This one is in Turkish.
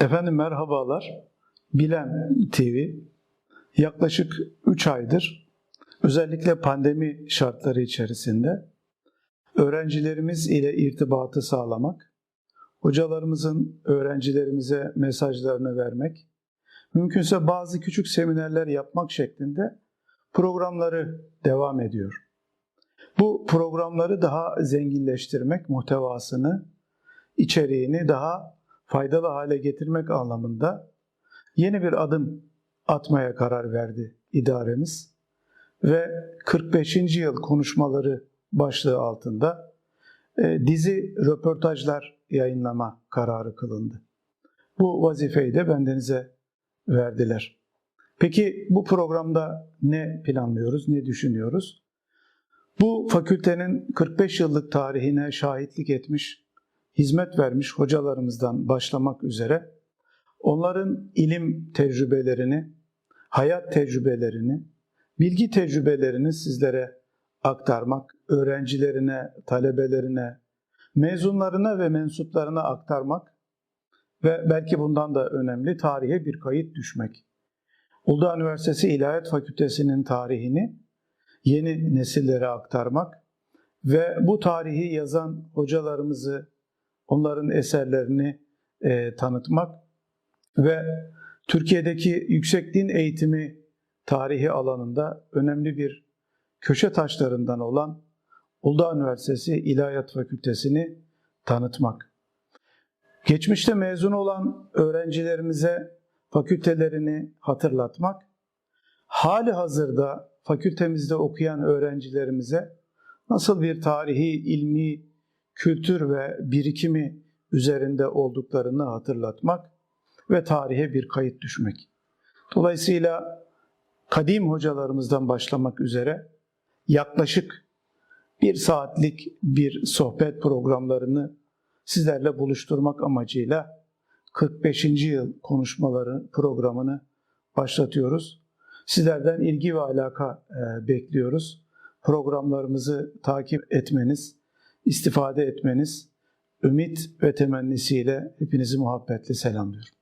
Efendim merhabalar. Bilen TV yaklaşık 3 aydır özellikle pandemi şartları içerisinde öğrencilerimiz ile irtibatı sağlamak, hocalarımızın öğrencilerimize mesajlarını vermek, mümkünse bazı küçük seminerler yapmak şeklinde programları devam ediyor. Bu programları daha zenginleştirmek, muhtevasını, içeriğini daha faydalı hale getirmek anlamında yeni bir adım atmaya karar verdi idaremiz ve 45. yıl konuşmaları başlığı altında e, dizi röportajlar yayınlama kararı kılındı. Bu vazifeyi de bendenize verdiler. Peki bu programda ne planlıyoruz, ne düşünüyoruz? Bu fakültenin 45 yıllık tarihine şahitlik etmiş, hizmet vermiş hocalarımızdan başlamak üzere onların ilim tecrübelerini, hayat tecrübelerini, bilgi tecrübelerini sizlere aktarmak, öğrencilerine, talebelerine, mezunlarına ve mensuplarına aktarmak ve belki bundan da önemli tarihe bir kayıt düşmek. Uludağ Üniversitesi İlahiyat Fakültesi'nin tarihini yeni nesillere aktarmak ve bu tarihi yazan hocalarımızı, onların eserlerini e, tanıtmak ve Türkiye'deki yüksek din eğitimi tarihi alanında önemli bir köşe taşlarından olan Uludağ Üniversitesi İlahiyat Fakültesini tanıtmak. Geçmişte mezun olan öğrencilerimize fakültelerini hatırlatmak, hali hazırda fakültemizde okuyan öğrencilerimize nasıl bir tarihi, ilmi, kültür ve birikimi üzerinde olduklarını hatırlatmak ve tarihe bir kayıt düşmek. Dolayısıyla kadim hocalarımızdan başlamak üzere yaklaşık bir saatlik bir sohbet programlarını sizlerle buluşturmak amacıyla 45. yıl konuşmaları programını başlatıyoruz. Sizlerden ilgi ve alaka e, bekliyoruz. Programlarımızı takip etmeniz, istifade etmeniz ümit ve temennisiyle hepinizi muhabbetle selamlıyorum.